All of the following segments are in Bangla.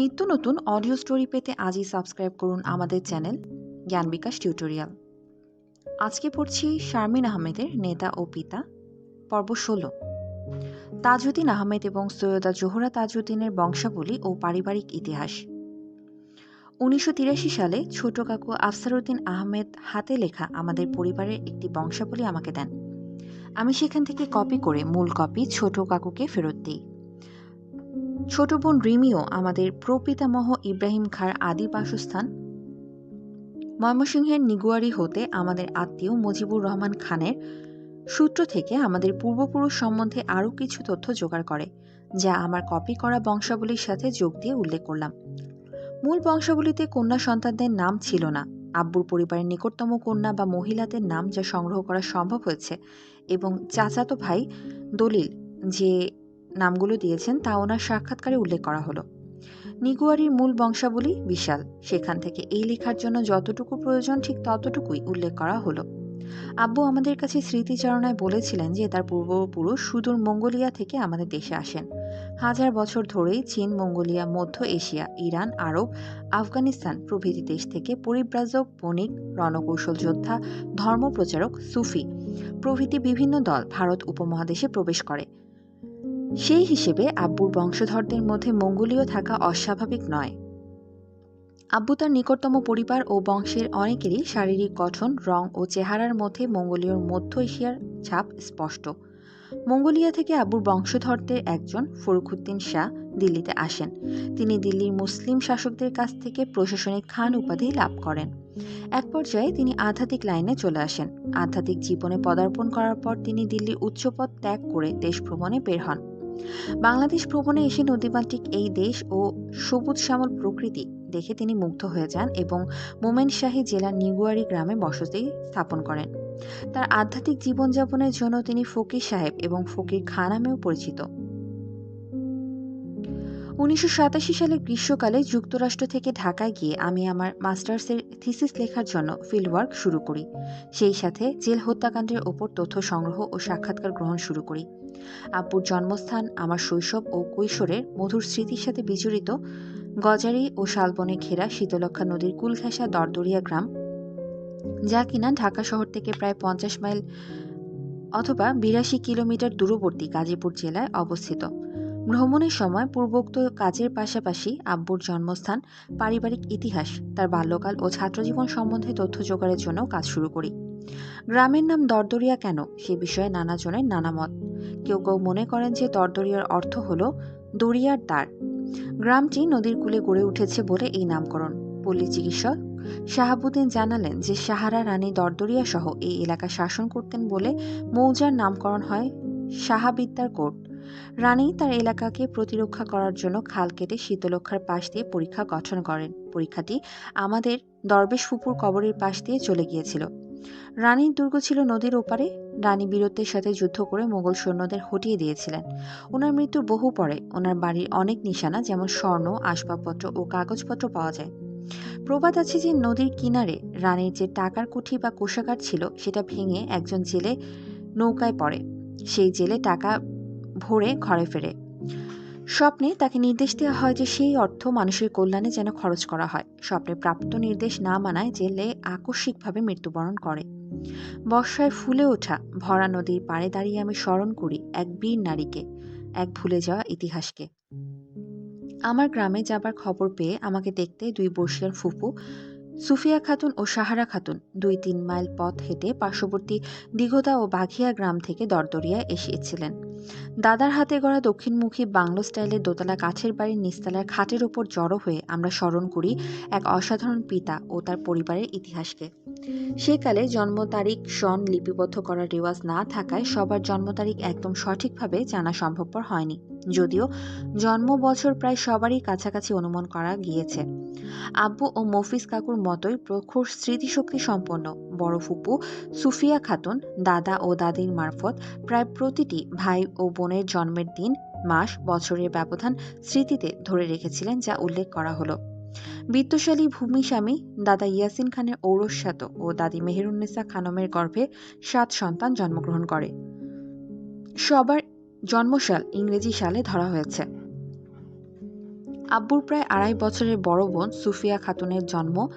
নিত্য নতুন অডিও স্টোরি পেতে আজই সাবস্ক্রাইব করুন আমাদের চ্যানেল জ্ঞান বিকাশ টিউটোরিয়াল আজকে পড়ছি শারমিন আহমেদের নেতা ও পিতা, পর্ব ষোলো। তাজউদ্দিন আহমেদ এবং সৈয়দা জোহরা তাজউদ্দিনের বংশাবলী ও পারিবারিক ইতিহাস। উনিশশো তিরাশি সালে ছোট কাকু আফসারউদ্দিন আহমেদ হাতে লেখা আমাদের পরিবারের একটি বংশাবলী আমাকে দেন। আমি সেখান থেকে কপি করে মূল কপি ছোট কাকুকে ফেরত দিই। ছোট বোন রিমিও আমাদের প্রপিতামহ ইব্রাহিম খাঁর আদি বাসস্থান। ময়মনসিংহের নিগুয়ারি হতে আমাদের আত্মীয় মুজিবুর রহমান খানের সূত্র থেকে আমাদের পূর্বপুরুষ সম্বন্ধে আরও কিছু তথ্য জোগাড় করে, যা আমার কপি করা বংশাবলীর সাথে যোগ দিয়ে উল্লেখ করলাম। মূল বংশাবলীতে কন্যা সন্তানদের নাম ছিল না। আব্বুর পরিবারের নিকটতম কন্যা বা মহিলাদের নাম যা সংগ্রহ করা সম্ভব হয়েছে এবং চাচাতো ভাই দলিল যে নামগুলো দিয়েছেন তা ওনার সাক্ষাৎকারে উল্লেখ করা হলো। নিগুয়ারির মূল বংশাবলী বিশাল। সেখান থেকে এই লেখার জন্য যতটুকু প্রয়োজন ঠিক ততটুকুই উল্লেখ করা হলো। আব্বু আমাদের কাছে স্মৃতিচারণায় বলেছিলেন যে তার পূর্বপুরুষ সুদূর মঙ্গোলিয়া থেকে আমাদের দেশে আসেন। হাজার বছর ধরেই চীন, মঙ্গোলিয়া, মধ্য এশিয়া, ইরান, আরব, আফগানিস্তান প্রভৃতি দেশ থেকে পরিব্রাজক, বণিক, রণকৌশল যোদ্ধা, ধর্মপ্রচারক, সুফি প্রভৃতি বিভিন্ন দল ভারত উপমহাদেশে প্রবেশ করে। সেই হিসেবে আব্বুর বংশধরদের মধ্যে মঙ্গোলীয় থাকা অস্বাভাবিক নয়। আব্বু তার নিকটতম পরিবার ও বংশের অনেকেরই শারীরিক গঠন, রং ও চেহারার মধ্যে মঙ্গোলীয় মধ্য এশিয়ার ছাপ স্পষ্ট। মঙ্গোলিয়া থেকে আব্বুর বংশধরদের একজন ফরুখুদ্দিন শাহ দিল্লিতে আসেন। তিনি দিল্লির মুসলিম শাসকদের কাছ থেকে প্রশাসনিক খান উপাধি লাভ করেন। এক পর্যায়ে তিনি আধ্যাত্মিক লাইনে চলে আসেন। আধ্যাত্মিক জীবনে পদার্পণ করার পর তিনি দিল্লির উচ্চপদ ত্যাগ করে দেশ ভ্রমণে বের হন। বাংলাদেশ ভ্রমণে এসে নদীমাতৃক এই দেশ ও সবুজ শ্যামল প্রকৃতি দেখে তিনি মুগ্ধ হয়ে যান এবং মোমেনশাহী জেলার নিগুয়ারি গ্রামে বসতি স্থাপন করেন। তার আধ্যাত্মিক জীবনযাপনের জন্য তিনি ফকির সাহেব এবং ফকির খা নামেও পরিচিত। উনিশশো সাতাশি সালে গ্রীষ্মকালে যুক্তরাষ্ট্র থেকে ঢাকায় গিয়ে আমি আমার মাস্টার্সের থিসিস লেখার জন্য ফিল্ডওয়ার্ক শুরু করি। সেই সাথে জেল হত্যাকাণ্ডের ওপর তথ্য সংগ্রহ ও সাক্ষাৎকার গ্রহণ শুরু করি। আব্বুর জন্মস্থান আমার শৈশব ও কৈশোরের মধুর স্মৃতির সাথে বিজড়িত গজারি ও শালবনে ঘেরা শীতলক্ষা নদীর কুল ঘেঁষা দরদরিয়া গ্রাম, যা কিনা ঢাকা শহর থেকে প্রায় পঞ্চাশ মাইল অথবা বিরাশি কিলোমিটার দূরবর্তী গাজীপুর জেলায় অবস্থিত। ভ্রমণের সময় পূর্বোক্ত কাজের পাশাপাশি আব্বুর জন্মস্থান, পারিবারিক ইতিহাস, তার বাল্যকাল ও ছাত্রজীবন সম্বন্ধে তথ্য জোগাড়ের জন্য কাজ শুরু করি। গ্রামের নাম দরদরিয়া কেন? সে বিষয়ে নানাজনের নানা মত কেউ কেউ মনে করেন যে দরদরিয়ার অর্থ হল দরিয়ার দ্বার গ্রামটি নদীর কূলে গড়ে উঠেছে বলে এই নামকরণ। পল্লী চিকিৎসক শাহাবুদ্দিন জানালেন যে সাহারা রানী দরদরিয়া সহ এই এলাকা শাসন করতেন বলে মৌজার নামকরণ হয় সাহাবিদ্যার কোর্ট। রানী তার এলাকাকে প্রতিরক্ষা করার জন্য খাল কেটে শীতলক্ষার পাশ দিয়ে পরীক্ষা গঠন করেন। পরীক্ষাটি আমাদের দরবেশ ফুপুর কবরের পাশ দিয়ে চলে গিয়েছিল। রানীর দুর্গ ছিল নদীর ওপারে। রানী বীরত্বের সাথে যুদ্ধ করে মোগল সৈন্যদের হটিয়ে দিয়েছিলেন। ওনার মৃত্যুর বহু পরে ওনার বাড়ির অনেক নিশানা, যেমন স্বর্ণ, আসবাবপত্র ও কাগজপত্র পাওয়া যায়। প্রবাদ আছে যে নদীর কিনারে রানীর যে টাকার কুঠি বা কোষাগার ছিল, সেটা ভেঙে একজন জেলে নৌকায় পড়ে। সেই জেলে টাকা ভরে ঘরে ফেরে। স্বপ্নে তাকে নির্দেশ দেওয়া হয় যে সেই অর্থ মানুষের কল্যাণে যেন খরচ করা হয়। স্বপ্নে প্রাপ্ত নির্দেশ না মানায় জেলে আকস্মিকভাবে মৃত্যুবরণ করে। বর্ষায় ফুলে ওঠা, ভরা নদীর পাড়ে দাঁড়িয়ে আমি স্মরণ করি এক বীর নারীকে, এক ভুলে যাওয়া ইতিহাসকে। আমার গ্রামে যাবার খবর পেয়ে আমাকে দেখতে দুই বর্ষিয়ার ফুপু সুফিয়া খাতুন ও সাহারা খাতুন দুই তিন মাইল পথ হেঁটে পার্শ্ববর্তী দিঘতা ও বাঘিয়া গ্রাম থেকে দরদরিয়া এসেছিলেন। দাদার হাতে গড়া দক্ষিণমুখী বাংলো স্টাইলের দোতলা কাঠের বাড়ির নিস্তালার খাটের ওপর জড়ো হয়ে আমরা স্মরণ করি এক অসাধারণ পিতা ও তার পরিবারের ইতিহাসকে। সেকালে জন্ম তারিখ, সন লিপিবদ্ধ করার রেওয়াজ না থাকায় সবার জন্ম তারিখ একদম সঠিকভাবে জানা সম্ভবপর হয়নি। যদিও জন্ম বছর প্রায় সবারই কাছাকাছি অনুমান করা গিয়েছে। আব্বু ও মফিজ কাকুর মতোই প্রখর স্মৃতিশক্তি সম্পন্ন। বড় ফুপু, সুফিয়া খাতুন, দাদা ও দাদির মারফত প্রায় প্রতিটি ভাই ও বোনের জন্মের দিন, মাস, বছরের ব্যবধান স্মৃতিতে ধরে রেখেছিলেন যা উল্লেখ করা হলো। বিত্তশালী ভূমিস্বামী দাদা ইয়াসিন খানের ঔরস্যাত ও দাদি মেহেরুন্নেসা খানমের গর্ভে সাত সন্তান জন্মগ্রহণ করে। সবার জন্মসাল ইংরেজি সালে ধরা হয়েছে। আব্বুর প্রায় আড়াই বছরের বড় বোন সুফিয়া খাতুনের জন্ম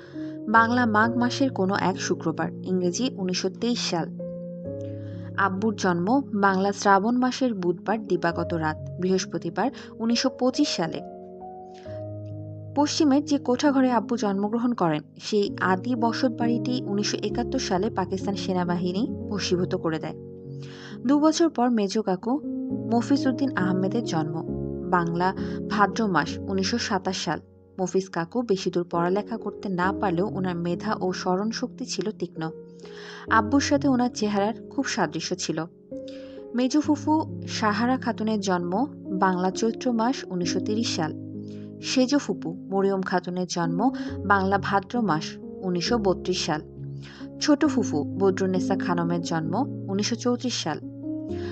বাংলা মাঘ মাসের কোনো এক শুক্রবার, ইংরেজি উনিশশো সাল। আব্বুর জন্ম বাংলা শ্রাবণ মাসের বুধবার দিবাগত রাত, বৃহস্পতিবার উনিশশো পঁচিশ সালে। পশ্চিমের যে কোঠাঘরে আব্বু জন্মগ্রহণ করেন, সেই আদি বসত বাড়িটি উনিশশো একাত্তর সালে পাকিস্তান সেনাবাহিনী বশীভূত করে দেয়। দু বছর পর মেজো কাকু মফিজ উদ্দিন আহমেদের জন্ম। বাংলা, ভাদ্র মাস, উনিশশো সাতাশ সাল। মফিজ কাকু বেশি দূর পড়ালেখা করতে না পারলেও ওনার মেধা ও স্মরণ শক্তি ছিল তীক্ষ্ণ। আব্বুর সাথে ওনার চেহারার খুব সাদৃশ্য ছিল। মেজো ফুফু সাহারা খাতুনের জন্ম বাংলা চৈত্র মাস, উনিশশো সাল। সেজো ফুপু মরিয়ম খাতুনের জন্ম বাংলা ভাদ্র মাস, উনিশশো বত্রিশ সাল। ছোট ফুফু বদরুন্নেসা খানমের জন্ম, উনিশশো চৌত্রিশ সাল।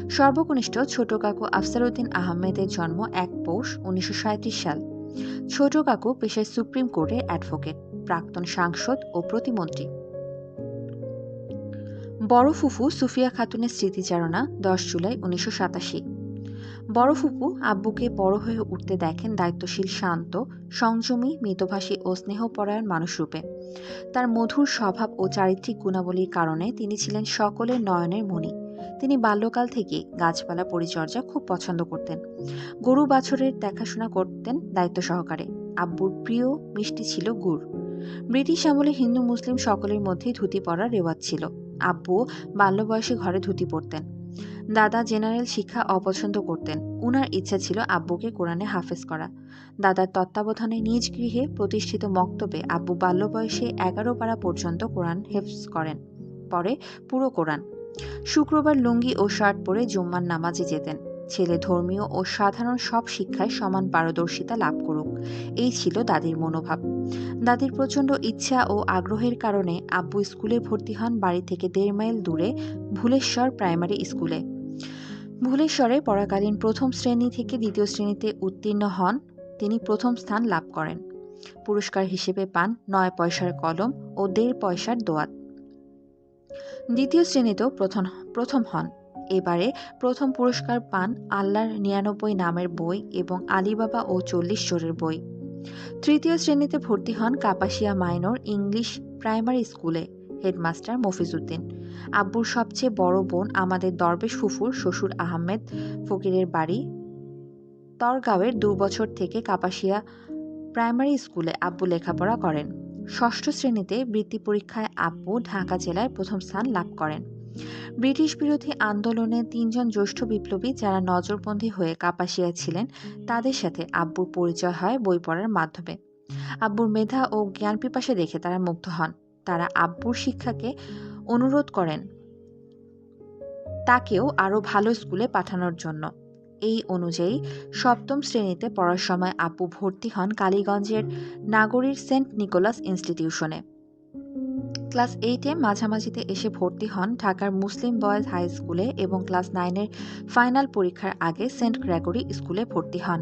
সর্বকনিষ্ঠ ছোট কাকু আফসারউদ্দিন আহমেদের জন্ম এক পৌষ উনিশশো সাঁইত্রিশ সাল। ছোট কাকু পেশায় সুপ্রিম কোর্টের অ্যাডভোকেট, প্রাক্তন সাংসদ ও প্রতিমন্ত্রী। বড় ফুফু সুফিয়া খাতুনের স্মৃতিচারণা দশ জুলাই উনিশশো সাতাশি। বড় ফুপু আব্বুকে বড় হয়ে উঠতে দেখেন দায়িত্বশীল শান্ত, সংযমী, মিতভাষী ও স্নেহপরায়ণ মানুষরূপে তার মধুর স্বভাব ও চারিত্রিক গুণাবলীর কারণে তিনি ছিলেন সকলের নয়নের মণি। তিনি বাল্যকাল থেকে গাছপালা পরিচর্যা খুব পছন্দ করতেন। গরু বাছরের দেখাশোনা করতেন দায়িত্ব সহকারে। আব্বুর প্রিয় মিষ্টি ছিল গুড়। ব্রিটিশ আমলে হিন্দু মুসলিম সকলের মধ্যেই ধুতি পরার রেওয়াজ ছিল। আব্বু বাল্য বয়সে ঘরে ধুতি পরতেন। দাদা জেনারেল শিক্ষা অপছন্দ করতেন। উনার ইচ্ছা ছিল আব্বুকে কোরআনে হাফেজ করা। দাদার তত্ত্বাবধানে নিজ গৃহে প্রতিষ্ঠিত মক্তবে আব্বু বাল্য বয়সে এগারো পাড়া পর্যন্ত কোরআন হেফজ করেন। পরে পুরো কোরআন। শুক্রবার লুঙ্গি ও শার্ট পরে জুম্মার নামাজে যেতেন। ছেলে ধর্মীয় ও সাধারণ সব শিক্ষায় সমান পারদর্শিতা লাভ করুক। এই ছিল দাদির মনোভাব। দাদির প্রচণ্ড ইচ্ছা ও আগ্রহের কারণে আব্বু স্কুলে ভর্তি হন বাড়ি থেকে দেড় মাইল দূরে ভুলেশ্বর প্রাইমারি স্কুলে। ভুলেশ্বরে পড়াকালীন প্রথম শ্রেণি থেকে দ্বিতীয় শ্রেণীতে উত্তীর্ণ হন। তিনি প্রথম স্থান লাভ করেন। পুরস্কার হিসেবে পান নয় পয়সার কলম ও দেড় পয়সার দোয়াত। দ্বিতীয় শ্রেণীতেও প্রথম প্রথম হন। এবারে প্রথম পুরস্কার পান আল্লাহর নিরানব্বই নামের বই এবং আলিবাবা ও চল্লিশ চোরের বই। তৃতীয় শ্রেণীতে ভর্তি হন কাপাসিয়া মাইনর ইংলিশ প্রাইমারি স্কুলে, হেডমাস্টার মফিজউদ্দিন। আব্বুর সবচেয়ে বড় বোন আমাদের দরবেশ ফুফুর শ্বশুর আহমেদ ফকিরের বাড়ি তরগাঁওয়ের দু বছর থেকে কাপাসিয়া প্রাইমারি স্কুলে আব্বু লেখাপড়া করেন। ষষ্ঠ শ্রেণীতে বৃত্তি পরীক্ষায় আব্বু ঢাকা জেলায় প্রথম স্থান লাভ করেন। ব্রিটিশ বিরোধী আন্দোলনে তিনজন জ্যেষ্ঠ বিপ্লবী যারা নজরবন্দী হয়ে কাপাসিয়া ছিলেন, তাদের সাথে আব্বুর পরিচয় হয় বই পড়ার মাধ্যমে। আব্বুর মেধা ও জ্ঞান পিপাসে দেখে তারা মুগ্ধ হন। তারা আব্বুর শিক্ষাকে অনুরোধ করেন তাকেও আরও ভালো স্কুলে পাঠানোর জন্য। এই অনুযায়ী সপ্তম শ্রেণীতে পড়ার সময় আপু ভর্তি হন কালীগঞ্জের নাগরীর সেন্ট নিকোলাস ইনস্টিটিউশনে। ক্লাস এইটে মাঝামাঝিতে এসে ভর্তি হন ঢাকার মুসলিম বয়েজ হাই স্কুলে এবং ক্লাস নাইনের ফাইনাল পরীক্ষার আগে সেন্ট গ্রেগরি স্কুলে ভর্তি হন।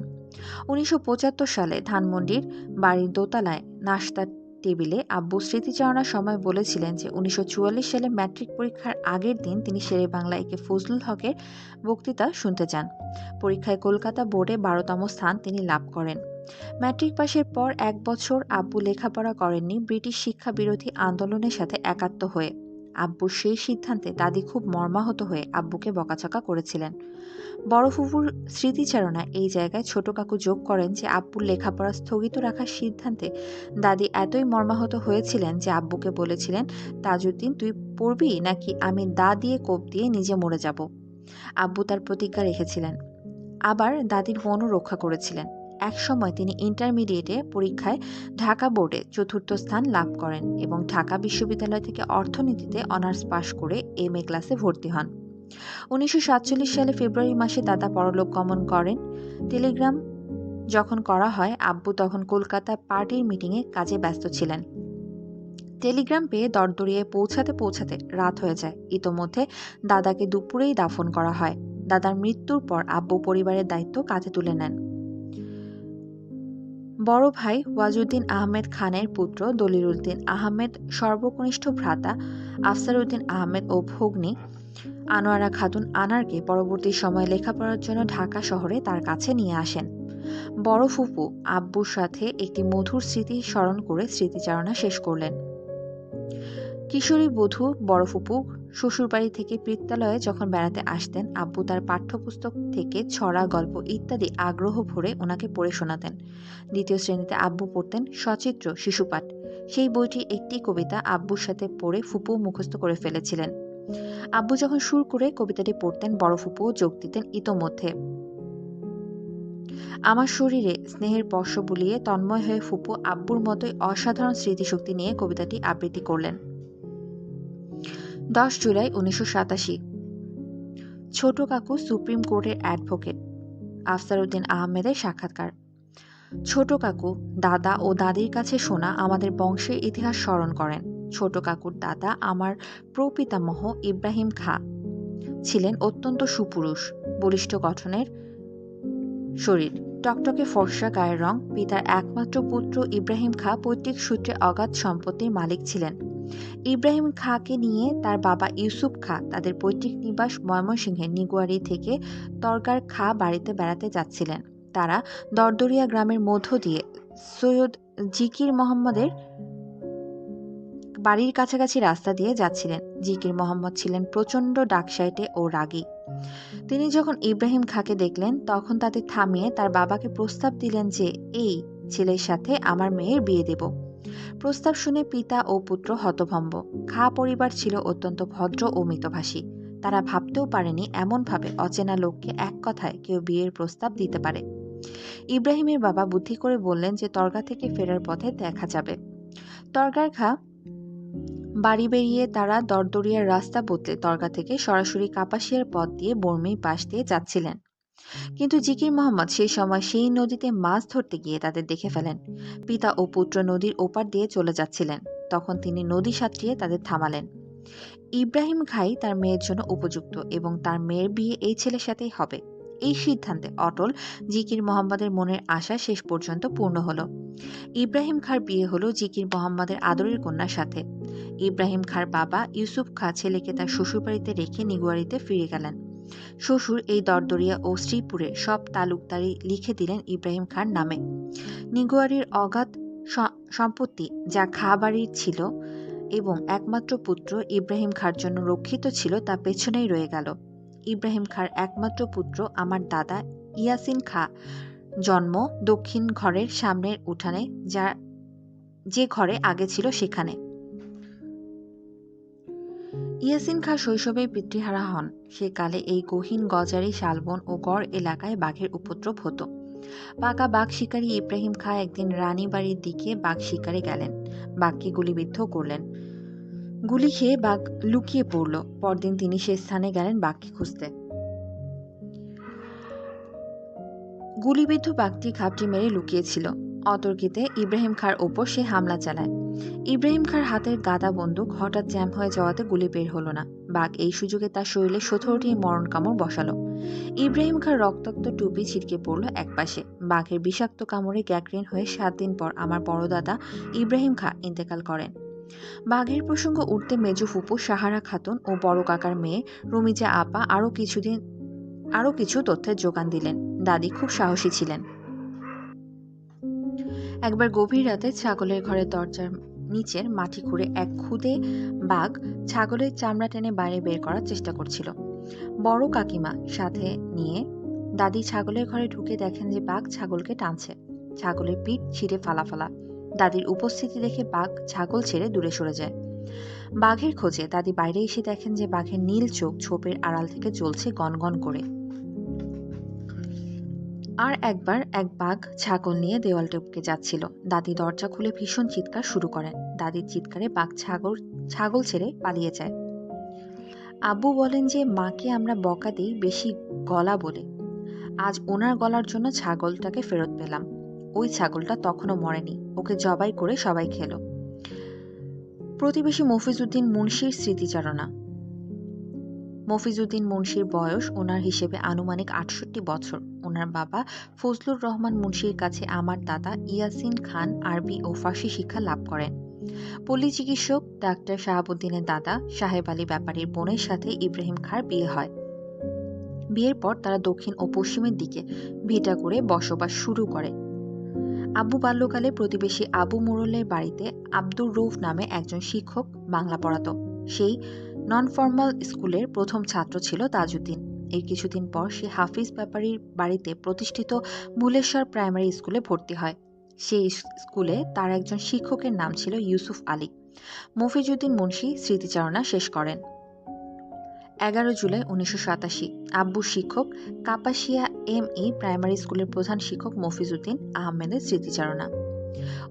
উনিশশো পঁচাত্তর সালে ধানমন্ডির বাড়ির দোতলায় নাস্তার টেবিলে আব্বু স্মৃতিচারণার সময় বলেছিলেন যে উনিশশো চুয়াল্লিশ সালে ম্যাট্রিক পরীক্ষার আগের দিন তিনি শেরে বাংলা একে ফজলুল হকের বক্তৃতা শুনতে যান পরীক্ষায় কলকাতা বোর্ডে বারোতম স্থান তিনি লাভ করেন। ম্যাট্রিক পাশের পর এক বছর আব্বু লেখাপড়া করেননি, ব্রিটিশ শিক্ষা বিরোধী আন্দোলনের সাথে একাত্ম হয়ে। আব্বুর সেই সিদ্ধান্তে দাদি খুব মর্মাহত হয়ে আব্বুকে বকাচকা করেছিলেন। বড় ফুফুর স্মৃতিচারণা এই জায়গায় ছোট কাকু যোগ করেন যে আব্বুর লেখাপড়া স্থগিত রাখার সিদ্ধান্তে। দাদি এতই মর্মাহত হয়েছিলেন যে আব্বুকে বলেছিলেন, তাজউদ্দিন, তুই পড়বি নাকি আমি দা দিয়ে কোপ দিয়ে নিজে মরে যাব? আব্বু তার প্রতিজ্ঞা রেখেছিলেন। আবার দাদির মনও রক্ষা করেছিলেন। এক সময় তিনি ইন্টারমিডিয়েটে পরীক্ষায় ঢাকা বোর্ডে চতুর্থ স্থান লাভ করেন এবং ঢাকা বিশ্ববিদ্যালয় থেকে অর্থনীতিতে অনার্স পাশ করে এম এ ক্লাসে ভর্তি হন। উনিশশো সাতচল্লিশ সালে ফেব্রুয়ারি মাসে দাদা পরলোক গমন করেন। টেলিগ্রাম যখন করা হয়, আব্বু তখন কলকাতা পার্টির মিটিংয়ে কাজে ব্যস্ত ছিলেন। টেলিগ্রাম পেয়ে দরদরিয়ে পৌঁছাতে পৌঁছাতে রাত হয়ে যায়। ইতোমধ্যে দাদাকে দুপুরেই দাফন করা হয়। দাদার মৃত্যুর পর আব্বু পরিবারের দায়িত্ব কাঁধে তুলে নেন। বড় ভাই ওয়াজুদ্দিন আহমেদ খানের পুত্র দলিলউদ্দিন আহমেদ, সর্বকনিষ্ঠ ভ্রাতা আফসারউদ্দিন আহমেদ ও ভগ্নী আনোয়ারা খাতুন আনারকে পরবর্তী সময়ে লেখাপড়ার জন্য ঢাকা শহরে তার কাছে নিয়ে আসেন। বড় ফুপু আব্বুর সাথে একটি মধুর স্মৃতি স্মরণ করে স্মৃতিচারণা শেষ করলেন। কিশোরী বধূ বড় ফুপু শ্বশুরবাড়ি থেকে পিত্তালয়ে যখন বেড়াতে আসতেন, আব্বু তার পাঠ্যপুস্তক থেকে ছড়া গল্প ইত্যাদি আগ্রহ ভরে ওনাকে পড়ে শোনাতেন। দ্বিতীয় শ্রেণীতে আব্বু পড়তেন সচিত্র শিশুপাঠ। সেই বইটি একটি কবিতা আব্বুর সাথে পড়ে ফুপু মুখস্থ করে ফেলেছিলেন। আব্বু যখন সুর করে কবিতাটি পড়তেন, বড় ফুপুও যোগ দিতেন ইতোমধ্যে। আমার শরীরে স্নেহের স্পর্শ বুলিয়ে তন্ময় হয়ে ফুপু আব্বুর মতোই অসাধারণ স্মৃতিশক্তি নিয়ে কবিতাটি আবৃত্তি করলেন। দশ জুলাই উনিশশো সাতাশি। ছোট কাকু সুপ্রিম কোর্টের অ্যাডভোকেট, আফসারউদ্দিন আহমেদের সাক্ষাৎকার। ছোট কাকু, দাদা ও দাদির কাছে শোনা আমাদের বংশের ইতিহাস স্মরণ করেন। ছোট কাকুর দাদা আমার প্রপিতামহ ইব্রাহিম খা ছিলেন অত্যন্ত সুপুরুষ, বলিষ্ঠ গঠনের শরীর। টকটকে ফর্সা গায়ের রং, পিতার একমাত্র পুত্র ইব্রাহিম খা পৈতৃক সূত্রে অগাধ সম্পত্তির মালিক ছিলেন। ইব্রাহিম খাঁকে নিয়ে তার বাবা ইউসুফ খা তাদের পৈতৃক নিবাস ময়মনসিংহের নিগুয়ারি থেকে তরকার খা বাড়িতে বেড়াতে যাচ্ছিলেন। তারা দরদরিয়া গ্রামের মধ্য দিয়ে সৈয়দ জিকির মোহাম্মদের বাড়ির কাছাকাছি রাস্তা দিয়ে যাচ্ছিলেন। জিকির মোহাম্মদ ছিলেন প্রচণ্ড ডাকসাইটে ও রাগী। তিনি যখন ইব্রাহিম খাকে দেখলেন, তখন তাদের থামিয়ে তার বাবাকে প্রস্তাব দিলেন যে, এই ছেলের সাথে আমার মেয়ের বিয়ে দেব। প্রস্তাব শুনে পিতা ও পুত্র হতভম্ব। খা পরিবার ছিল অত্যন্ত ভদ্র ও মিতভাষী। তারা ভাবতেও পারেনি এমনভাবে অচেনা লোককে এক কথায় কেউ বিয়ের প্রস্তাব দিতে পারে। ইব্রাহিমের বাবা বুদ্ধি করে বললেন যে তর্গা থেকে ফেরার পথে দেখা যাবে। তর্গার খা বাড়ি বেরিয়ে তারা দরদরিয়ার রাস্তা বদলে তর্গা থেকে সরাসরি কাপাসিয়ার পথ দিয়ে বর্মি পাশ দিয়ে যাচ্ছিলেন। কিন্তু জিকির মোহাম্মদ সেই সময় সেই নদীতে মাছ ধরতে গিয়ে তাদের দেখে ফেলেন। পিতা ও পুত্র নদীর ওপার দিয়ে চলে যাচ্ছিলেন। তখন তিনি নদী সাঁতরিয়ে তাদের থামালেন। ইব্রাহিম খাই তার মেয়ের জন্য উপযুক্ত এবং তার মেয়ের বিয়ে এই ছেলের সাথেই হবে। এই সিদ্ধান্তে অটল জিকির মোহাম্মদের মনের আশা শেষ পর্যন্ত পূর্ণ হলো। ইব্রাহিম খার বিয়ে হলো জিকির মোহাম্মদের আদরের কন্যার সাথে। ইব্রাহিম খার বাবা ইউসুফ খা ছেলেকে তার শ্বশুরবাড়িতে রেখে নিগুয়ারিতে ফিরে গেলেন। শ্বশুর এই দরদরিয়া ও শ্রীপুরে সব তালুকদারি লিখে দিলেন ইব্রাহিম খান নামে। নিগুয়ারির অগাধ সম্পত্তি যা খা বাড়ির ছিল এবং একমাত্র পুত্র ইব্রাহিম খার জন্য রক্ষিত ছিল তা পেছনেই রয়ে গেল। ইব্রাহিম খাঁর একমাত্র পুত্র আমার দাদা ইয়াসিন খা, জন্ম দক্ষিণ ঘরের সামনের উঠানে, যা যে ঘরে আগে ছিল সেখানে। ইয়াসিন খা শৈশবে পিতৃহারা হন। সেকালে এই গহীন গজারি, শালবন ও গড় এলাকায় বাঘের উপদ্রব হতো। পাকা বাঘ শিকারী ইব্রাহিম খা একদিন রানী বাড়ির দিকে বাঘ শিকারে গেলেন। বাঘকে গুলিবিদ্ধ করলেন। গুলি খেয়ে বাঘ লুকিয়ে পড়ল। পরদিন তিনি সে স্থানে গেলেন বাঘকে খুঁজতে। গুলিবিদ্ধ বাঘটি ঘাপটি মেরে লুকিয়েছিল। অতর্কিতে ইব্রাহিম খার ওপর সে হামলা চালায়। ইব্রাহিম খার হাতের গাদা বন্দুক হঠাৎ জ্যাম হয়ে যাওয়াতে গুলি বের হলো না। বাঘ এই সুযোগে তার শরীরে সতেরোটি মরণ কামড় বসালো। ইব্রাহিম খার রক্তাক্ত টুপি ছিটকে পড়ল একপাশে। বাঘের বিষাক্ত কামড়ে গ্যাগ্রিন হয়ে সাত দিন পর আমার বড় দাদা ইব্রাহিম খা ইন্তেকাল করেন। বাঘের প্রসঙ্গ উঠতে মেজু ফুপু, সাহারা খাতুন ও বড় কাকার মেয়ে রুমিজা আপা আরও কিছুদিন আরও কিছু তথ্যের যোগান দিলেন। দাদি খুব সাহসী ছিলেন। একবার গভীর রাতে ছাগলের ঘরের দরজার নিচের মাটি খুঁড়ে এক খুদে বাঘ ছাগলের চামড়া টেনে বাইরে বের করার চেষ্টা করছিল। বড় কাকিমা সাথে নিয়ে দাদি ছাগলের ঘরে ঢুকে দেখেন যে বাঘ ছাগলকে টানছে। ছাগলের পিঠ ছিঁড়ে ফালাফালা দাদির উপস্থিতি দেখে বাঘ ছাগল ছেড়ে দূরে সরে যায়। বাঘের খোঁজে দাদি বাইরে এসে দেখেন যে বাঘের নীল চোখ ছোপের আড়াল থেকে জ্বলছে গনগন করে। আর একবার এক বাঘ ছাগল নিয়ে দেওয়াল টপকে যাচ্ছিল। দাদি দরজা খুলে ভীষণ চিৎকার শুরু করেন। দাদির চিৎকারে বাঘ ছাগল ছাগল ছেড়ে পালিয়ে যায়। আব্বু বলেন যে, মাকে আমরা বকা দিই বেশি গলা বলে। আজ ওনার গলার জন্য ছাগলটাকে ফেরত পেলাম। ওই ছাগলটা তখনও মরেনি। ওকে জবাই করে সবাই খেলো। প্রতিবেশী মফিজউদ্দিন মুন্সির স্মৃতিচারণা। মফিজউদ্দিন মুন্সির বয়স ওনার হিসেবে আনুমানিক আটষট্টি বছর। ওনার বাবা ফজলুর রহমান মুন্সির কাছে আমার দাদা ইয়াসিন খান আরবি ও ফার্সি শিক্ষা লাভ করেন। পল্লী চিকিৎসক ডাক্তার শাহাবুদ্দিনের দাদা সাহেব আলী ব্যাপারীর বোনের সাথে ইব্রাহিম খার বিয়ে হয়। বিয়ের পর তারা দক্ষিণ ও পশ্চিমের দিকে ভিটা করে বসবাস শুরু করে। আব্বু বাল্যকালে প্রতিবেশী আবু মোড়লের বাড়িতে আব্দুর রৌফ নামে একজন শিক্ষক বাংলা পড়াতো। সেই নন ফর্মাল স্কুলের প্রথম ছাত্র ছিল তাজউদ্দিন। এর কিছুদিন পর সে হাফিজ ব্যাপারীর বাড়িতে প্রতিষ্ঠিত ভুলেশ্বর প্রাইমারি স্কুলে ভর্তি হয়। সেই স্কুলে তার একজন শিক্ষকের নাম ছিল ইউসুফ আলী। মফিজুদ্দিন মুন্সি স্মৃতিচারণা শেষ করেন। এগারো জুলাই উনিশশো সাতাশি। আব্বুর শিক্ষক কাপাসিয়া এম ই প্রাইমারি স্কুলের প্রধান শিক্ষক মফিজুদ্দিন আহমেদের স্মৃতিচারণা।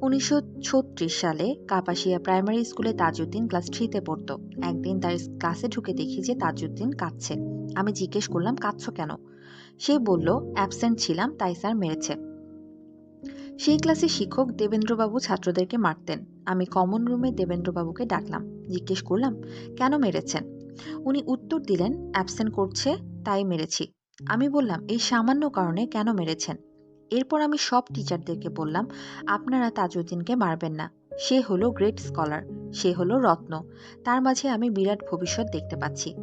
উনিশশো ছত্রিশ সালে কাপাসিয়া প্রাইমারি স্কুলে তাজউদ্দিন ক্লাস থ্রিতে পড়তো। একদিন তার ক্লাসে ঢুকে দেখি যে তাজউদ্দিন কাঁদছে। আমি জিজ্ঞেস করলাম, কাঁদছ কেন? সে বলল, অ্যাবসেন্ট ছিলাম, তাই স্যার মেরেছে। সেই ক্লাসে শিক্ষক দেবেন্দ্রবাবু ছাত্রদেরকে মারতেন। আমি কমন রুমে দেবেন্দ্রবাবুকে ডাকলাম। জিজ্ঞেস করলাম, কেন মেরেছেন? উনি উত্তর দিলেন, অ্যাবসেন্ট করছে, তাই মেরেছি। আমি বললাম, এই সামান্য কারণে কেন মেরেছেন? এরপর আমি সব টিচারদেরকে বললাম, আপনারা তাজউদ্দিনকে মারবেন না। সে হলো গ্রেট স্কলার, সে হলো রত্ন। তার মাঝে আমি বিরাট ভবিষ্যৎ দেখতে পাচ্ছি।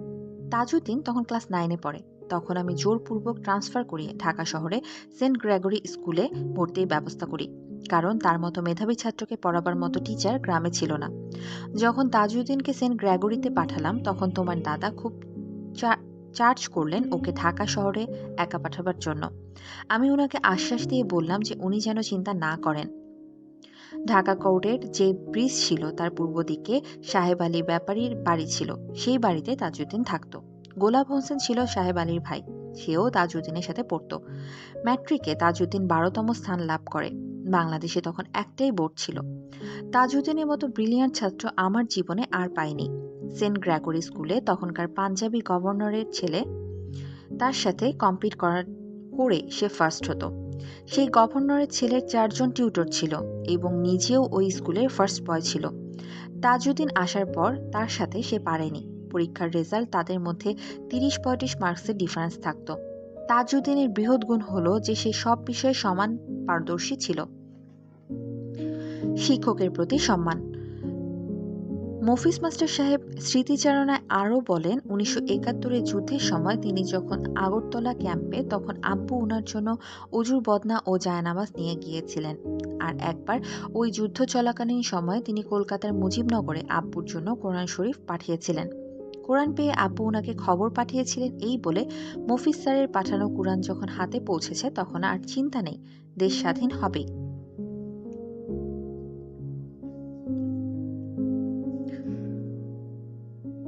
তাজউদ্দিন তখন ক্লাস নাইনে পড়ে। তখন আমি জোরপূর্বক ট্রান্সফার করিয়ে ঢাকা শহরে সেন্ট গ্রেগরি স্কুলে ভর্তির ব্যবস্থা করি। কারণ তার মতো মেধাবী ছাত্রকে পড়াবার মতো টিচার গ্রামে ছিল না। যখন তাজউদ্দিনকে সেন্ট গ্র্যাগরিতে পাঠালাম, তখন তোমার দাদা খুব চার্জ করলেন ওকে ঢাকা শহরে একা পাঠাবার জন্য। আমি ওনাকে আশ্বাস দিয়ে বললাম যে উনি যেন চিন্তা না করেন। ঢাকা কোর্টের যে ব্রিজ ছিল তার পূর্ব দিকে সাহেব আলী ব্যাপারীর বাড়ি ছিল, সেই বাড়িতে তাজউদ্দিন থাকতো। গোলাপ হোসেন ছিল সাহেব আলীর ভাই, সেও তাজউদ্দিনের সাথে পড়তো। ম্যাট্রিকে তাজউদ্দিন বারোতম স্থান লাভ করে। বাংলাদেশে তখন একটাই বোর্ড ছিল। তাজউদ্দিনের মতো ব্রিলিয়ান্ট ছাত্র আমার জীবনে আর পাইনি সেন্ট গ্র্যাগরি স্কুলে তখনকার পাঞ্জাবি গভর্নরের ছেলে, তার সাথে কম্পিট করার করে সে ফার্স্ট হতো। সেই গভর্নরের ছেলের চারজন টিউটর ছিল এবং নিজেও ওই স্কুলের ফার্স্ট বয় ছিল। তাজউদ্দিন আসার পর তার সাথে সে পারেনি। পরীক্ষার রেজাল্ট তাদের মধ্যে তিরিশ পঁয়ত্রিশ মার্কসের ডিফারেন্স থাকতো। তাজউদ্দিনের বৃহৎ গুণ হলো যে সে সব বিষয়ে সমান পারদর্শী ছিল। শিক্ষকের প্রতি সম্মান। মফিজ মাস্টার সাহেব স্মৃতিচারণায় আরও বলেন, উনিশশো একাত্তরের যুদ্ধের সময় তিনি যখন আগরতলা ক্যাম্পে, তখন আব্বু ওনার জন্য অজুর বদনা ও জায়নামাজ নিয়ে গিয়েছিলেন। আর একবার ওই যুদ্ধ চলাকালীন সময় তিনি কলকাতার মুজিবনগরে আব্বুর জন্য কোরআন শরীফ পাঠিয়েছিলেন। কোরআন পেয়ে আব্বু ওনাকে খবর পাঠিয়েছিলেন এই বলে মফিজ স্যারের পাঠানো কোরআন যখন হাতে পৌঁছেছে তখন আর চিন্তা নেই, দেশ স্বাধীন হবেই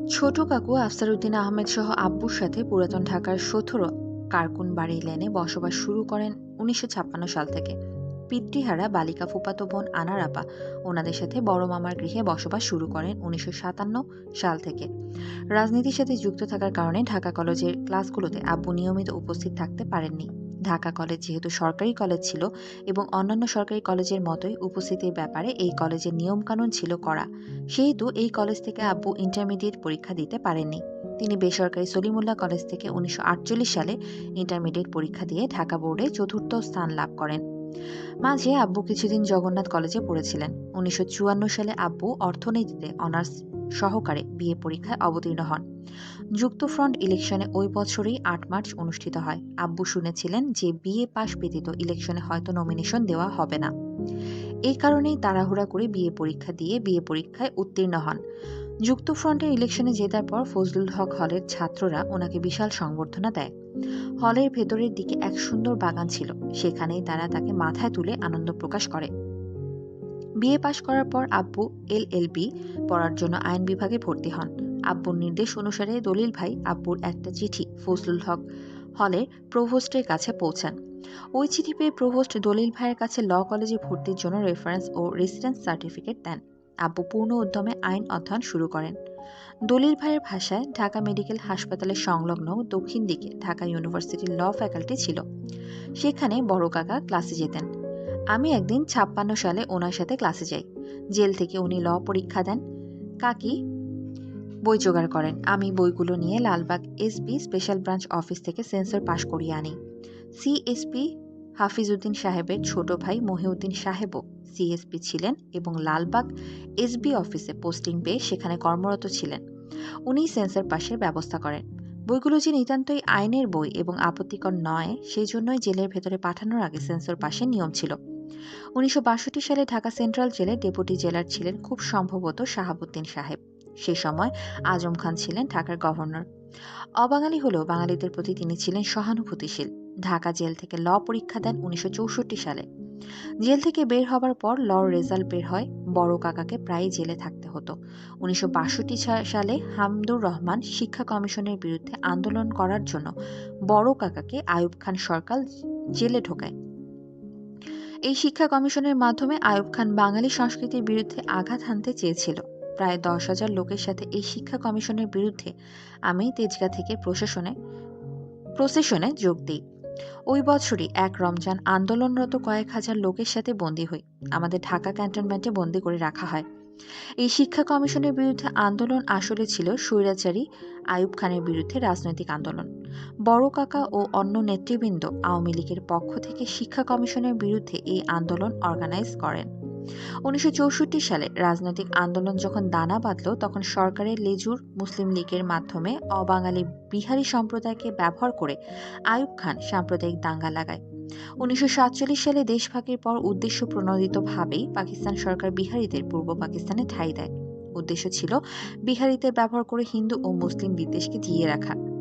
ছোট কাকু আফসারউদ্দিন আহমেদ সহ আব্বুর সাথে পুরাতন ঢাকার সতেরো কার্কুন বাড়ি লেনে বসবাস শুরু করেন উনিশশো ছাপ্পান্ন সাল থেকে। পিতৃহারা বালিকা ফুপাতো বোন আনার আপা ওনাদের সাথে বড় মামার গৃহে বসবাস শুরু করেন উনিশশো সাতান্ন সাল থেকে। রাজনীতির সাথে যুক্ত থাকার কারণে ঢাকা কলেজের ক্লাসগুলোতে আব্বু নিয়মিত উপস্থিত থাকতে পারেননি। ঢাকা কলেজ যেহেতু সরকারি কলেজ ছিল এবং অন্যান্য সরকারি কলেজের মতোই উপস্থিতির ব্যাপারে এই কলেজের নিয়মকানুন ছিল করা সেহেতু এই কলেজ থেকে আব্বু ইন্টারমিডিয়েট পরীক্ষা দিতে পারেননি। তিনি বেসরকারি সলিমুল্লাহ কলেজ থেকে উনিশশো আটচল্লিশ সালে ইন্টারমিডিয়েট পরীক্ষা দিয়ে ঢাকা বোর্ডে চতুর্থ স্থান লাভ করেন। মাঝে আব্বু কিছুদিন জগন্নাথ কলেজে পড়েছিলেন। উনিশশো চুয়ান্ন সালে আব্বু অর্থনীতিতে অনার্স সহকারে বিএ পরীক্ষায় অবতীর্ণ হন। যুক্তফ্রন্ট ইলেকশনে ওই বছরেই আট মার্চ অনুষ্ঠিত হয়। আব্বু শুনেছিলেন যে বিএ পাশ ব্যতীত ইলেকশনে হয়তো নমিনেশন দেওয়া হবে না। এই কারণেই তাড়াহুড়া করে বিএ পরীক্ষা দিয়ে বিএ পরীক্ষায় উত্তীর্ণ হন। যুক্তফ্রন্টের ইলেকশনে জেতার পর ফজলুল হক হলের ছাত্ররা ওনাকে বিশাল সংবর্ধনা দেয়। হলের ভেতরের দিকে এক সুন্দর বাগান ছিল। সেখানেই তারা তাকে মাথায় তুলে আনন্দ প্রকাশ করে। বিএ পাশ করার পর আব্বু এল এল বি পড়ার জন্য আইন বিভাগে ভর্তি হন। আব্বুর নির্দেশ অনুসারে দলিল ভাই আব্বুর একটা চিঠি ফজলুল হক হলের প্রভোস্টের কাছে পৌঁছান। ওই চিঠি পেয়ে প্রভোস্ট দলিল ভাইয়ের কাছে ল কলেজে ভর্তির জন্য রেফারেন্স ও রেসিডেন্স সার্টিফিকেট দেন। আব্বু পূর্ণ উদ্যমে আইন অধ্যয়ন শুরু করেন। দলিল ভাইয়ের ভাষায় ঢাকা মেডিকেল হাসপাতালের সংলগ্ন দক্ষিণ দিকে ঢাকা ইউনিভার্সিটির ল ফ্যাকাল্টি ছিল। সেখানে বড় কাকা ক্লাসে যেতেন। আমি একদিন ছাপ্পান্ন সালে ওনার সাথে ক্লাসে যাই। জেল থেকে উনি ল পরীক্ষা দেন। কাকি বই জোগাড় করেন। আমি বইগুলো নিয়ে Lalbagh SP special branch office থেকে সেন্সর পাশ করিয়ে আনি। সিএসপি হাফিজউদ্দিন সাহেবের ছোট ভাই মহিউদ্দিন সাহেবও সিএসপি ছিলেন এবং লালবাগ এসবি অফিসে পোস্টিং পেয়ে সেখানে কর্মরত ছিলেন। উনি সেন্সর পাশের ব্যবস্থা করেন। বইগুলো যে নিতান্তই আইনের বই এবং আপত্তিকর নয় সেই জন্যই জেলের ভেতরে পাঠানোর আগে সেন্সর পাশে নিয়ম ছিল। উনিশশো বাষট্টি সালে ঢাকা সেন্ট্রাল জেলে ডেপুটি জেলার ছিলেন খুব সম্ভবত শাহাবুদ্দিন সাহেব। সে সময় আজম খান ছিলেন ঢাকার গভর্নর। অবাঙালি হলেও বাঙালিদের প্রতি তিনি ছিলেন সহানুভূতিশীল। ঢাকা জেল থেকে ল পরীক্ষা দেন উনিশশো চৌষট্টি সালে। জেল থেকে বের হবার পর লর রেজাল্ট বের হয়, বড় কাকাকে প্রায়ই জেলে থাকতে হতো। উনিশশো সালে হামদুর রহমান শিক্ষা কমিশনের বিরুদ্ধে আন্দোলন করার জন্য বড় কাকাকে আয়ুব খান সরকার জেলে ঢোকায়। এই শিক্ষা কমিশনের মাধ্যমে আয়ুব খান বাঙালি সংস্কৃতির বিরুদ্ধে আঘাত হানতে চেয়েছিল। প্রায় দশ হাজার লোকের সাথে এই শিক্ষা কমিশনের বিরুদ্ধে আমি তেজগা থেকে প্রশাসনে, প্রসেশনে যোগ দিই। ওই বছরই এক রমজান আন্দোলনরত কয়েক হাজার লোকের সাথে বন্দী হই। আমাদের ঢাকা ক্যান্টনমেন্টে বন্দী করে রাখা হয়। এই শিক্ষা কমিশনের বিরুদ্ধে আন্দোলন আসলে ছিল স্বৈরাচারী আয়ুব খানের বিরুদ্ধে রাজনৈতিক আন্দোলন। বড় কাকা ও অন্য নেতৃবৃন্দ আওয়ামী লীগের পক্ষ থেকে শিক্ষা কমিশনের বিরুদ্ধে এই আন্দোলন অর্গানাইজ করেন। উনিশশো চৌষট্টি সালে রাজনৈতিক আন্দোলন যখন দানা বাঁধল, তখন সরকারের লেজুর মুসলিম লীগের মাধ্যমে অবাঙালি বিহারি সম্প্রদায়কে ব্যবহার করে আয়ুব খান সাম্প্রদায়িক দাঙ্গা লাগায়। উনিশশো সাতচল্লিশ সালে দেশভাগের পর উদ্দেশ্য প্রণোদিতভাবেই পাকিস্তান সরকার বিহারিদের পূর্ব পাকিস্তানে ঠাঁই দেয়। উদ্দেশ্য ছিল বিহারিদের ব্যবহার করে হিন্দু ও মুসলিম বিদ্বেষকে দিয়ে রাখা।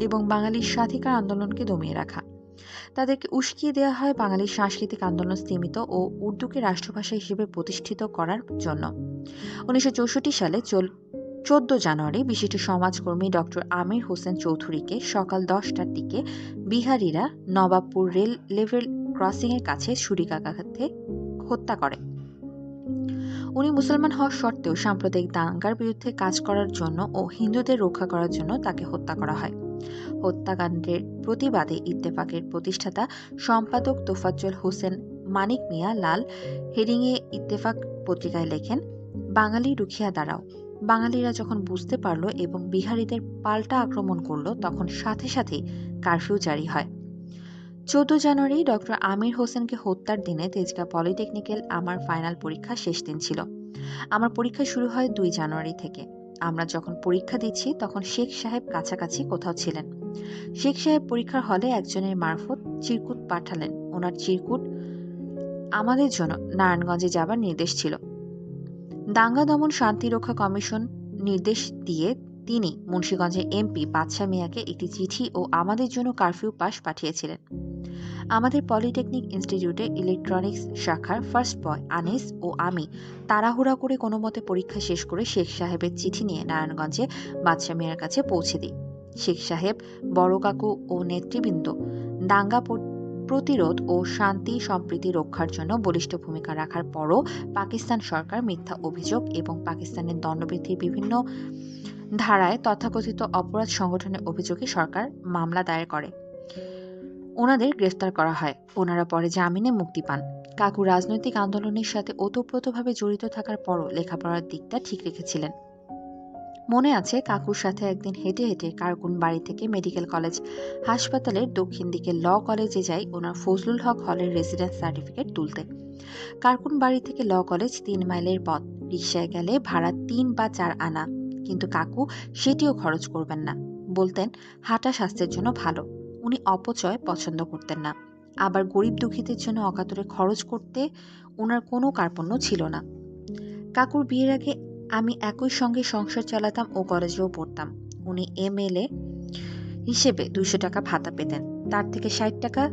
এবং বাঙালির স্বাধিকার আন্দোলনকে দমিয়ে রাখা। তাদেরকে উস্কিয়ে দেওয়া হয় বাঙালির সাংস্কৃতিক আন্দোলন স্তীমিত ও উর্দুকে রাষ্ট্রভাষা হিসেবে প্রতিষ্ঠিত করার জন্য। উনিশশো চৌষট্টি সালে চল, চোদ্দ জানুয়ারি বিশিষ্ট সমাজকর্মী ডক্টর আমির হোসেন চৌধুরীকে সকাল দশটার দিকে বিহারিরা নবাবপুর রেল লেভেল ক্রসিংয়ের কাছে ছুরিকাঘাতে হত্যা করে। উনি মুসলমান হওয়ার সত্ত্বেও সাম্প্রদায়িক দাঙ্গার বিরুদ্ধে কাজ করার জন্য ও হিন্দুদের রক্ষা করার জন্য তাকে হত্যা করা হয়। হত্যাকাণ্ডের প্রতিবাদে ইত্তেফাকের প্রতিষ্ঠাতা সম্পাদক তোফাজ্জল হোসেন মানিক মিয়া লাল হেডিংয়ে ইত্তেফাক পত্রিকায় লেখেন, বাঙালি রুখিয়া দাঁড়াও। বাঙালিরা যখন বুঝতে পারল এবং বিহারীদের পাল্টা আক্রমণ করল, তখন সাথে সাথেই কারফিউ জারি হয়। চোদ্দ জানুয়ারি ডক্টর আমির হোসেনকে হত্যার দিনে তেজগাঁ পলিটেকনিক্যাল আমার ফাইনাল পরীক্ষা শেষ দিন ছিল। আমার পরীক্ষা শুরু হয় দুই জানুয়ারি থেকে। আমরা যখন পরীক্ষা দিচ্ছি, তখন শেখ সাহেব কাছাকাছি কোথাও ছিলেন। শেখ সাহেব পরীক্ষার হলে একজনের মারফত চিরকুট পাঠালেন। ওনার চিরকুট আমাদের জন্য নারায়ণগঞ্জে যাবার নির্দেশ ছিল। দাঙ্গা দমন শান্তি রক্ষা কমিশন নির্দেশ দিয়ে তিনি মুন্সীগঞ্জের এমপি বাদশাহ মিয়াকে একটি চিঠি ও আমাদের জন্য কারফিউ পাস পাঠিয়েছিলেন। আমাদের পলিটেকনিক ইনস্টিটিউটে ইলেকট্রনিক্স শাখার ফার্স্ট বয় আনিস ও আমি তাড়াহুড়া করে কোনো মতে পরীক্ষা শেষ করে শেখ সাহেবের চিঠি নিয়ে নারায়ণগঞ্জে বাদশাহ মিয়ার কাছে পৌঁছে দিই। শেখ সাহেব, বড় কাকু ও নেতৃবৃন্দ, দাঙ্গা প্রতিরোধ ও শান্তি সম্প্রীতি রক্ষার জন্য বলিষ্ঠ ভূমিকা রাখার পরও পাকিস্তান সরকার মিথ্যা অভিযোগ এবং পাকিস্তানের দণ্ডবৃদ্ধির বিভিন্ন ধারায় তথাকথিত অপরাধ সংগঠনের অভিযোগে সরকার মামলা দায়ের করে। ওনাদের গ্রেফতার করা হয়। ওনারা পরে জামিনে মুক্তি পান। কাকু রাজনৈতিক আন্দোলনের সাথে ওতপ্রোতভাবে জড়িত থাকার পরও লেখাপড়ার দিকটা ঠিক রেখেছিলেন। মনে আছে কাকুর সাথে একদিন হেঁটে হেঁটে কারকুন বাড়ি থেকে মেডিকেল কলেজ হাসপাতালের দক্ষিণ দিকে ল কলেজে যাই ওনার ফজলুল হক হলের রেসিডেন্স সার্টিফিকেট তুলতে। কারকুন বাড়ি থেকে ল কলেজ তিন মাইলের পথ। রিক্সায় গেলে ভাড়া তিন বা চার আনা। কিন্তু কাকু সেটিও খরচ করবেন না। বলতেন, হাঁটা স্বাস্থ্যের জন্য ভালো। উনি অপচয় পছন্দ করতেন না। আবার গরিব দুঃখীদের জন্য অকাতরে খরচ করতে ওনার কোনো কার্পণ্য ছিল না। কাকুর বিয়ের আগে আমি একই সঙ্গে সংসার চালাতাম ও কলেজেও পড়তাম। উনি এম এল এ হিসেবে দুইশো টাকা ভাতা পেতেন। তার থেকে ষাট টাকা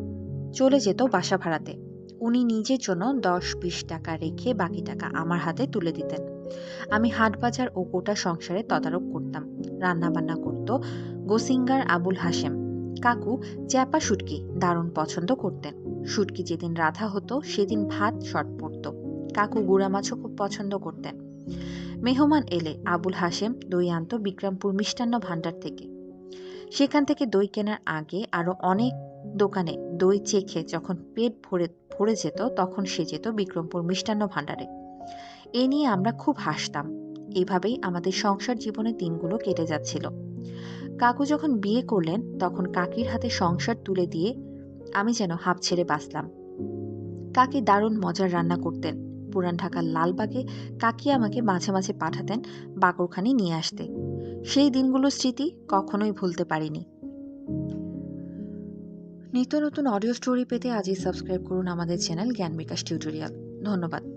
চলে যেত বাসা ভাড়াতে। উনি নিজের জন্য দশ বিশ টাকা রেখে বাকি টাকা আমার হাতে তুলে দিতেন। আমি হাট বাজার ও গোটা সংসারে তদারক করতাম। রান্না বান্না করত গোসিঙ্গার আবুল হাসেম কাকু চ্যাপা শুটকি দারুণ পছন্দ করতেন। শুটকি যেদিন রাধা হতো, সেদিন ভাত শর্ট পড়ত। কাকু গুড়া মাছও খুব পছন্দ করতেন। মেহমান এলে আবুল হাসেম দই আনত বিক্রমপুর মিষ্টান্ন ভাণ্ডার থেকে। সেখান থেকে দই কেনার আগে আরও অনেক দোকানে দই চেখে যখন পেট ভরে ভরে যেত, তখন সে যেত বিক্রমপুর মিষ্টান্ন ভাণ্ডারে। এ নিয়ে আমরা খুব হাসতাম। এভাবেই আমাদের সংসার জীবনের দিনগুলো কেটে যাচ্ছিল। কাকু যখন বিয়ে করলেন, তখন কাকির হাতে সংসার তুলে দিয়ে আমি যেন হাঁপ ছেড়ে বাঁচলাম। কাকি দারুণ মজার রান্না করতেন। পুরান ঢাকার লালবাগে কাকি আমাকে মাঝে মাঝে পাঠাতেন বাকরখানি নিয়ে আসতে। সেই দিনগুলোর স্মৃতি কখনোই ভুলতে পারিনি। নিত্য নতুন অডিও স্টোরি পেতে আজই সাবস্ক্রাইব করুন আমাদের চ্যানেল জ্ঞান বিকাশ টিউটোরিয়াল। ধন্যবাদ।